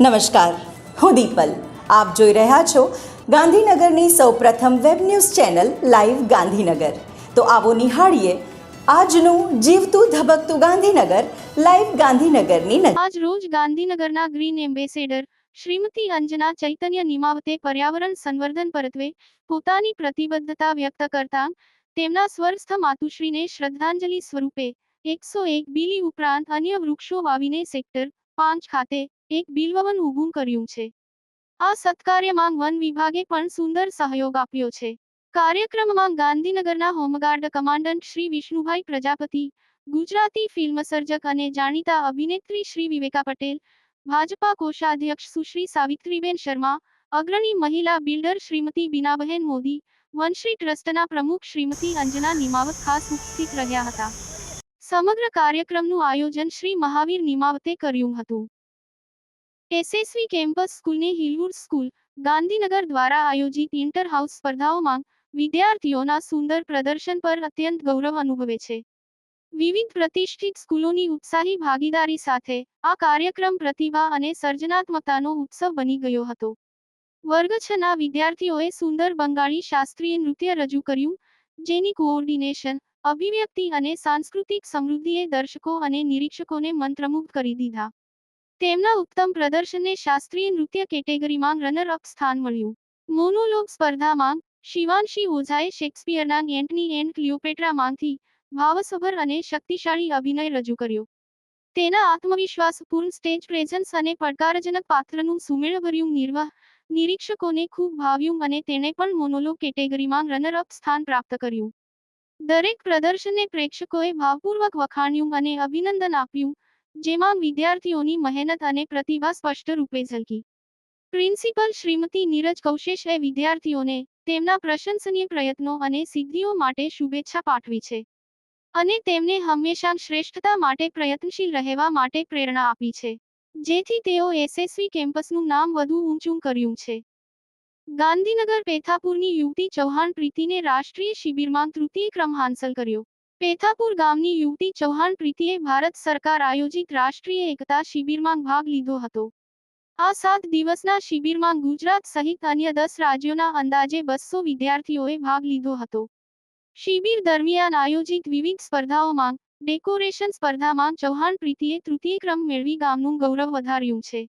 નમસ્કાર. હું દીપલ. આપ જોઈ રહ્યા છો ગાંધીનગરની સૌપ્રથમ web news channel live Gandhinagar. તો આવો નિહાળીએ આજનું જીવતું ધબકતું ગાંધીનગર લાઈવ ગાંધીનગરની આજ રોજ ગાંધીનગરના ગ્રીન એમ્બેસેડર શ્રીમતી અંજના ચૈતન્ય નિમાવતે પર્યાવરણ સંવર્ધન પરત્વે પોતાની પ્રતિબદ્ધતા વ્યક્ત કરતા તેમના સ્વર્સ્થ માતુશ્રીને શ્રદ્ધાંજલિ સ્વરૂપે એકસો એક બીલી ઉપરાંત અન્ય વૃક્ષો વાવીને સેક્ટર પાંચ ખાતે એક બિલવન ઊભું કર્યું છે. આ સત્કાર્યમાં વન વિભાગે પણ સુંદર સહયોગ આપ્યો છે. કાર્યક્રમમાં ગાંધીનગરના home guard commandant Shri Vishnubhai Prajapati, Gujarati film સર્જક અને જાણીતા અભિનેત્રી શ્રી વિવેકા પટેલ, ભાજપા કોષાધ્યક્ષ સુશ્રી સાવિત્રીબેન શર્મા, અગ્રણી મહિલા બિલ્ડર શ્રીમતી બીનાબહેન મોદી, વનશ્રી ટ્રસ્ટના પ્રમુખ શ્રીમતી અંજના નિમાવત ખાસ ઉપસ્થિત રહ્યા હતા. સમગ્ર કાર્યક્રમનું આયોજન શ્રી મહાવીર નિમાવતે કર્યું હતું. એસએસવી કેમ્પસ સ્કૂલને હિલવુડ સ્કૂલ, ગાંધીનગર દ્વારા આયોજિત ઇન્ટર હાઉસ સ્પર્ધાઓમાં વિદ્યાર્થીઓના સુંદર પ્રદર્શન પર અત્યંત ગૌરવ અનુભવે છે. વિવિધ પ્રતિષ્ઠિત સ્કૂલોની ઉત્સાહી ભાગીદારી સાથે આ કાર્યક્રમ પ્રતિભા અને સર્જનાત્મકતાનો ઉત્સવ બની ગયો હતો. વર્ગ છના વિદ્યાર્થીઓએ સુંદર બંગાળી શાસ્ત્રીય નૃત્ય રજૂ કર્યું, જેની કોઓર્ડિનેશન અભિવ્યક્તિ અને સાંસ્કૃતિક સમૃદ્ધિએ દર્શકો અને નિરીક્ષકોને મંત્રમુગ્ધ કરી દીધા. તેમના ઉત્તમ પ્રદર્શનને શાસ્ત્રીય નૃત્ય કેટેગરીમાં રનર અપ સ્થાન મળ્યું. મોનોલોગ સ્પર્ધામાં શિવાંશી ઓઝાએ શેક્સપિયરના એન્ટની એન્ડ ક્લિયોપેટ્રામાંથી ભાવસભર અને શક્તિશાળી અભિનય રજૂ કર્યો. તેના આત્મવિશ્વાસપૂર્ણ સ્ટેજ પ્રેઝન્સ અને પડકારજનક પાત્રનું સુમેળભર્યું નિર્વાહ નિરીક્ષકોને ખૂબ ભાવ્યું અને તેણે પણ મોનોલોગ કેટેગરીમાં રનર અપ સ્થાન પ્રાપ્ત કર્યું. દરેક પ્રદર્શનને પ્રેક્ષકોએ ભાવપૂર્વક વખાણ્યું અને અભિનંદન આપ્યું, જેમાં વિદ્યાર્થીઓની મહેનત અને પ્રતિભા સ્પષ્ટ રૂપે ઝલકી. પ્રિન્સિપલ શ્રીમતી નીરજ કૌશેશે વિદ્યાર્થીઓને તેમના પ્રશંસનીય પ્રયત્નો અને સિદ્ધિઓ માટે શુભેચ્છા પાઠવી છે અને તેમને હંમેશા શ્રેષ્ઠતા માટે પ્રયત્નશીલ રહેવા માટે પ્રેરણા આપી છે. જેથી તેઓ એસએસવી કેમ્પસનું નામ વધુ ઊંચું કર્યું છે. ગાંધીનગર પેથાપુરની યુવતી ચૌહાણ પ્રીતિને રાષ્ટ્રીય શિબિરમાં તૃતીય ક્રમ હાંસલ કર્યો. પેથાપુર ગામની યુવતી ચૌહાણ પ્રીતિએ ભારત સરકાર આયોજિત રાષ્ટ્રીય એકતા શિબિરમાં ભાગ લીધો હતો. આ સાત દિવસના શિબિરમાં ગુજરાત સહિત અન્ય દસ રાજ્યોના અંદાજે બસો વિદ્યાર્થીઓએ ભાગ લીધો હતો. શિબિર દરમિયાન આયોજિત વિવિધ સ્પર્ધાઓમાં, ડેકોરેશન સ્પર્ધામાં ચૌહાણ પ્રીતિએ તૃતીય ક્રમ મેળવી ગામનું ગૌરવ વધાર્યું છે.